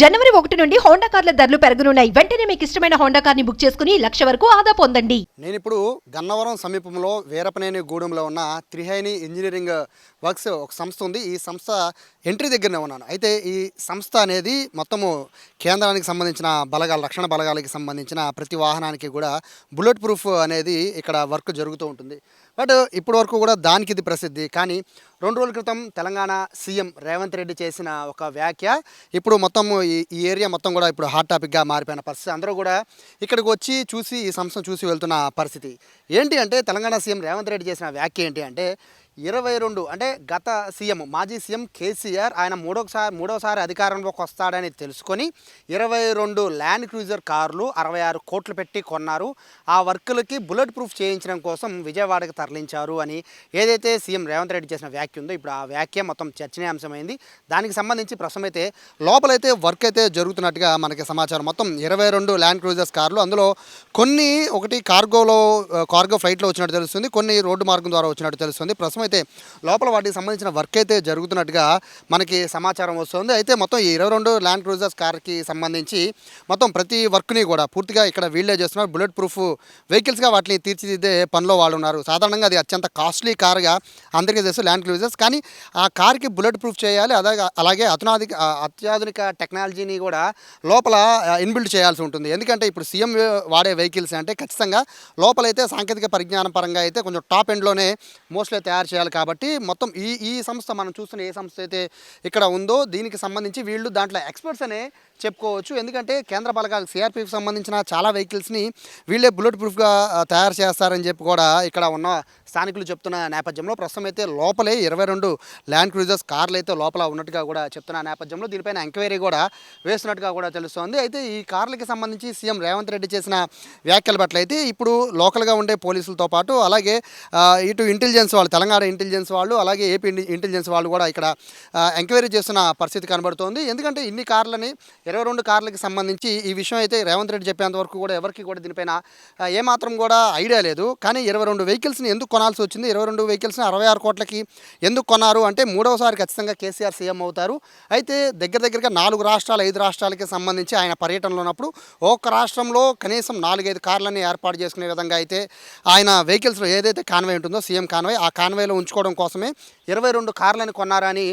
జనవరి ఒకటి నుండి హోండా కార్ల ధరలు పెరగనున్నాయి. వెంటనే మీకు ఇష్టమైన హోండా కార్ని బుక్ చేసుకుని లక్ష వరకు ఆదా పొందండి. నేను ఇప్పుడు గన్నవరం సమీపంలో వీరపనేని గూడెంలో ఉన్న త్రిహేని ఇంజనీరింగ్ వర్క్స్ ఒక సంస్థ ఉంది. ఈ సంస్థ ఎంట్రీ దగ్గరనే ఉన్నాను. అయితే ఈ సంస్థ అనేది మొత్తము కేంద్రానికి సంబంధించిన బలగాలు రక్షణ బలగాలకి సంబంధించిన ప్రతి వాహనానికి కూడా బుల్లెట్ ప్రూఫ్ అనేది ఇక్కడ వర్క్ జరుగుతూ ఉంటుంది. బట్ ఇప్పటి వరకు కూడా దానికి ఇది ప్రసిద్ధి. కానీ రెండు రోజుల క్రితం తెలంగాణ సీఎం రేవంత్ రెడ్డి చేసిన ఒక వ్యాఖ్య. ఇప్పుడు మొత్తం ఈ ఏరియా మొత్తం కూడా ఇప్పుడు హాట్ టాపిక్గా మారిపోయిన పరిస్థితి. అందరూ కూడా ఇక్కడికి వచ్చి చూసి ఈ సంస్థను చూసి వెళ్తున్న పరిస్థితి. ఏంటి అంటే తెలంగాణ సీఎం రేవంత్ రెడ్డి చేసిన వ్యాఖ్య ఏంటి అంటే ఇరవై రెండు అంటే గత సీఎం మాజీ సీఎం కేసీఆర్ ఆయన మూడోసారి మూడోసారి అధికారంలోకి వస్తాడని తెలుసుకొని ఇరవై రెండు ల్యాండ్ క్రూజర్ కార్లు అరవై ఆరు కోట్లు పెట్టి కొన్నారు. ఆ వర్కులకి బుల్లెట్ ప్రూఫ్ చేయించడం కోసం విజయవాడకు తరలించారు అని ఏదైతే సీఎం రేవంత్ రెడ్డి చేసిన వ్యాఖ్య ఉందో ఇప్పుడు ఆ వ్యాఖ్య మొత్తం చర్చనీయాంశమైంది. దానికి సంబంధించి ప్రస్తుతం అయితే లోపలైతే వర్క్ అయితే జరుగుతున్నట్టుగా మనకి సమాచారం. మొత్తం ఇరవై రెండు ల్యాండ్ క్రూజర్స్ కార్లు అందులో కొన్ని ఒకటి కార్గోలో కార్గో ఫ్లైట్లో వచ్చినట్టు తెలుస్తుంది కొన్ని రోడ్డు మార్గం ద్వారా వచ్చినట్టు తెలుస్తుంది. ప్రస్తుతం అయితే లోపల వాటికి సంబంధించిన వర్క్ అయితే జరుగుతున్నట్టుగా మనకి సమాచారం వస్తుంది. అయితే మొత్తం ఈ ఇరవై రెండు ల్యాండ్ క్రూజర్స్ కార్కి సంబంధించి మొత్తం ప్రతి వర్క్ని కూడా పూర్తిగా ఇక్కడ వీళ్ళే చేస్తున్నారు. బుల్లెట్ ప్రూఫ్ వెహికల్స్గా వాటిని తీర్చిదిద్దే పనిలో వాళ్ళు ఉన్నారు. సాధారణంగా అది అత్యంత కాస్ట్లీ కార్గా అందరికీ తెలుసు ల్యాండ్ క్రూజర్స్ కానీ ఆ కార్కి బుల్లెట్ ప్రూఫ్ చేయాలి. అలాగే అలాగే అధునాధిక అత్యాధునిక టెక్నాలజీని కూడా లోపల ఇన్బిల్డ్ చేయాల్సి ఉంటుంది. ఎందుకంటే ఇప్పుడు సీఎం వాడే వెహికల్స్ అంటే ఖచ్చితంగా లోపలైతే సాంకేతిక పరిజ్ఞానం పరంగా అయితే కొంచెం టాప్ ఎండ్లోనే మోస్ట్లీ తయారు చేయాలి కాబట్టి మొత్తం ఈ ఈ సంస్థ మనం చూస్తున్న ఏ సంస్థ అయితే ఇక్కడ ఉందో దీనికి సంబంధించి వీళ్ళు దాంట్లో ఎక్స్పర్ట్స్ అనే చెప్పుకోవచ్చు. ఎందుకంటే కేంద్ర బలగాలు సిఆర్పిఎఫ్ సంబంధించిన చాలా వెహికల్స్ని వీళ్ళే బుల్లెట్ ప్రూఫ్గా తయారు చేస్తారని చెప్పి కూడా ఇక్కడ ఉన్న స్థానికులు చెప్తున్న నేపథ్యంలో ప్రస్తుతం అయితే లోపలే ఇరవై రెండు ల్యాండ్ క్రూజర్స్ కార్లు అయితే లోపల ఉన్నట్టుగా కూడా చెప్తున్న నేపథ్యంలో దీనిపైన ఎంక్వైరీ కూడా వేస్తున్నట్టుగా కూడా తెలుస్తోంది. అయితే ఈ కార్లకి సంబంధించి సీఎం రేవంత్ రెడ్డి చేసిన వ్యాఖ్యల పట్ల అయితే ఇప్పుడు లోకల్గా ఉండే పోలీసులతో పాటు అలాగే ఇటు ఇంటెలిజెన్స్ వాళ్ళు తెలంగాణ ఇంటెలిజెన్స్ వాళ్ళు అలాగే ఏపీ ఇంటెలిజెన్స్ వాళ్ళు కూడా ఇక్కడ ఎంక్వైరీ చేస్తున్న పరిస్థితి కనబడుతోంది. ఎందుకంటే ఇన్ని కార్లని ఇరవై రెండు కార్లకి సంబంధించి ఈ విషయం అయితే రేవంత్ రెడ్డి చెప్పేంత వరకు కూడా ఎవరికి కూడా దీనిపైన ఏమాత్రం కూడా ఐడియా లేదు. కానీ ఇరవై రెండు వెహికల్స్ని ఎందుకు కొనాల్సి వచ్చింది. ఇరవై రెండు వెహికల్స్ని అరవై ఆరు కోట్లకి ఎందుకు కొన్నారు? అంటే మూడవసారి ఖచ్చితంగా కేసీఆర్ సీఎం అవుతారు. అయితే దగ్గర దగ్గరగా నాలుగు రాష్ట్రాలు ఐదు రాష్ట్రాలకి సంబంధించి ఆయన పర్యటనలో ఉన్నప్పుడు ఒక్క రాష్ట్రంలో కనీసం నాలుగైదు కార్లని ఏర్పాటు చేసుకునే విధంగా అయితే ఆయన వెహికల్స్లో ఏదైతే కాన్వే ఉంటుందో సీఎం కాన్వే ఆ కాన్వేలో ఉంచుకోవడం కోసమే ఇరవై రెండు కార్లను కొన్నారని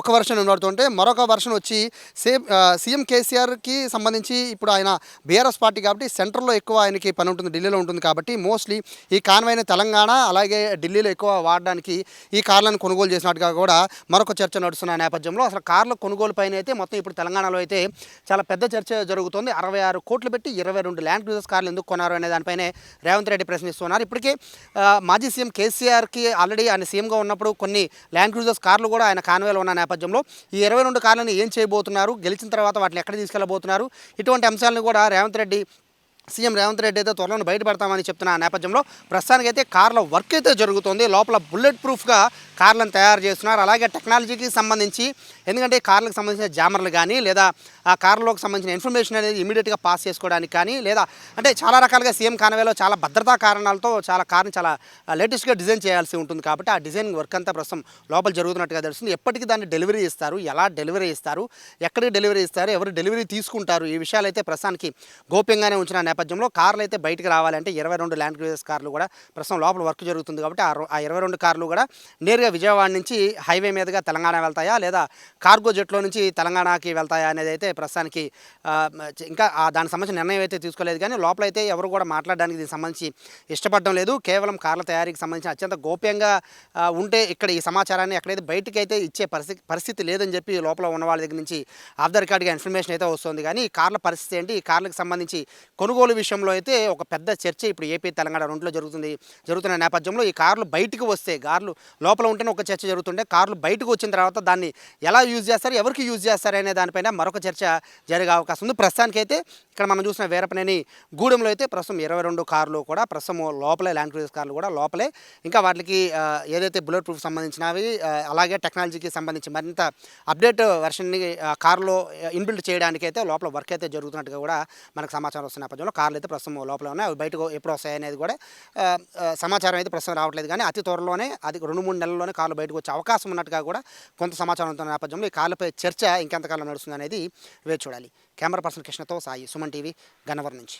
ఒక వర్షన్ వినబడుతుంటే మరొక వర్షన్ వచ్చి సేమ్ సీఎం కేసీఆర్కి సంబంధించి ఇప్పుడు ఆయన బీఆర్ఎస్ పార్టీ కాబట్టి సెంటర్లో ఎక్కువ ఆయనకి పని ఉంటుంది ఢిల్లీలో ఉంటుంది కాబట్టి మోస్ట్లీ ఈ కాన్వైన తెలంగాణ అలాగే ఢిల్లీలో ఎక్కువ వాడడానికి ఈ కార్లను కొనుగోలు చేసినట్టుగా కూడా మరొక చర్చ నడుస్తున్న నేపథ్యంలో. అసలు కార్ల కొనుగోలు పైన అయితే మొత్తం ఇప్పుడు తెలంగాణలో అయితే చాలా పెద్ద చర్చ జరుగుతుంది. అరవై ఆరు కోట్లు పెట్టి ఇరవై రెండు ల్యాండ్ క్రూజర్స్ కార్లు ఎందుకు కొన్నారు అనే దానిపైనే రేవంత్ రెడ్డి ప్రశ్నిస్తున్నారు. ఇప్పటికే మాజీ సీఎం కేసీఆర్కి ఆల్రెడీ ఆయన సీఎంగా ఉన్నప్పుడు కొన్ని ల్యాండ్ క్రూజర్స్ కార్లు కూడా ఆయన కాన్వేలో ఉన్న నేపథ్యంలో ఈ ఇరవై రెండు కార్లను ఏం చేయబోతున్నారు? గెలిచిన తర్వాత వాటిని ఎక్కడ తీసుకెళ్ళబోతున్నారు? ఇటువంటి అంశాలను కూడా రేవంత్ రెడ్డి సీఎం రేవంత్ రెడ్డి అయితే త్వరలో బయటపడతామని చెప్తున్న నేపథ్యంలో ప్రస్తుతానికైతే కార్ల వర్క్ అయితే జరుగుతుంది. లోపల బుల్లెట్ ప్రూఫ్గా కార్లను తయారు చేస్తున్నారు. అలాగే టెక్నాలజీకి సంబంధించి ఎందుకంటే కార్లకు సంబంధించిన జామర్లు కానీ లేదా ఆ కార్లోకి సంబంధించిన ఇన్ఫర్మేషన్ అనేది ఇమీడియట్గా పాస్ చేసుకోవడానికి కానీ లేదా అంటే చాలా రకాలుగా సీఎం కానవేలో చాలా భద్రతా కారణాలతో చాలా కార్ని చాలా లేటెస్ట్గా డిజైన్ చేయాల్సి ఉంటుంది కాబట్టి ఆ డిజైన్ వర్క్ అంతా ప్రస్తుతం లోపల జరుగుతున్నట్టుగా తెలుస్తుంది. ఎప్పటికీ దాన్ని డెలివరీ ఇస్తారు? ఎలా డెలివరీ ఇస్తారు? ఎక్కడికి డెలివరీ ఇస్తారు? ఎవరు డెలివరీ తీసుకుంటారు? ఈ విషయాలు అయితే ప్రస్తుతానికి గోప్యంగానే ఉంచిన నేపథ్యంలో కార్లు అయితే బయటకు రావాలంటే ఇరవై రెండు ల్యాండ్ క్రూజర్స్ కార్లు కూడా ప్రస్తుతం లోపల వర్క్ జరుగుతుంది కాబట్టి ఆ ఆ ఇరవై రెండు కార్లు కూడా నేరుగా విజయవాడ నుంచి హైవే మీదుగా తెలంగాణ వెళ్తాయా లేదా కార్గో జెట్లో నుంచి తెలంగాణకి వెళ్తాయా అనేది అయితే ప్రస్తుతానికి ఇంకా దానికి సంబంధించిన నిర్ణయం అయితే తీసుకోలేదు కానీ లోపల అయితే ఎవరు కూడా మాట్లాడడానికి దీనికి సంబంధించి ఇష్టపడడం లేదు. కేవలం కార్ల తయారీకి సంబంధించి అత్యంత గోప్యంగా ఉంటే ఇక్కడ ఈ సమాచారాన్ని ఎక్కడైతే బయటకి అయితే ఇచ్చే పరిస్థితి పరిస్థితి లేదని చెప్పి లోపల ఉన్న వాళ్ళ దగ్గర నుంచి ఆఫ్ ద రికార్డ్గా ఇన్ఫర్మేషన్ అయితే వస్తుంది. కానీ ఈ కార్ల పరిస్థితి ఏంటి? ఈ కార్లకు సంబంధించి కొనుగోలు విషయంలో అయితే ఒక పెద్ద చర్చ ఇప్పుడు ఏపీ తెలంగాణ రెండులో జరుగుతుంది. జరుగుతున్న నేపథ్యంలో ఈ కార్లు బయటకు వస్తే కార్లు లోపల ఉంటేనే ఒక చర్చ జరుగుతుండే. కార్లు బయటకు వచ్చిన తర్వాత దాన్ని ఎలా యూజ్ చేస్తారు ఎవరికి యూజ్ చేస్తారు అనే దానిపైన మరొక చర్చ జరిగే అవకాశం ఉంది. ప్రస్తుతానికైతే ఇక్కడ మనం చూసిన వీరపనేని గూడెంలో అయితే ప్రస్తుతం ఇరవై రెండు కార్లు కూడా ప్రస్తుతం లోపలే ల్యాండ్ క్రూజర్స్ కార్లు కూడా లోపలే. ఇంకా వాటికి ఏదైతే బుల్లెట్ ప్రూఫ్ సంబంధించినవి అలాగే టెక్నాలజీకి సంబంధించి మరింత అప్డేట్ వెర్షన్ని కార్లో ఇన్బిల్డ్ చేయడానికైతే లోపల వర్క్ అయితే జరుగుతున్నట్టుగా కూడా మనకు సమాచారం వస్తున్న నేపథ్యంలో కార్లు అయితే ప్రస్తుతం లోపల ఉన్నాయి. అవి బయటకు ఎప్పుడు వస్తాయి అనేది కూడా సమాచారం అయితే ప్రస్తుతం రావట్లేదు. కానీ అతి త్వరలోనే అది రెండు మూడు నెలల్లోనే కార్లు బయటకు వచ్చే అవకాశం ఉన్నట్టుగా కూడా కొంత సమాచారం ఉన్న నేపథ్యంలో ఈ కార్లపై చర్చ ఇంకెంతకాలం నడుస్తుంది అనేది వేచి చూడాలి. కెమెరా పర్సన్ కృష్ణతో సాయి సుమన్ టీవీ గన్నవరం నుంచి.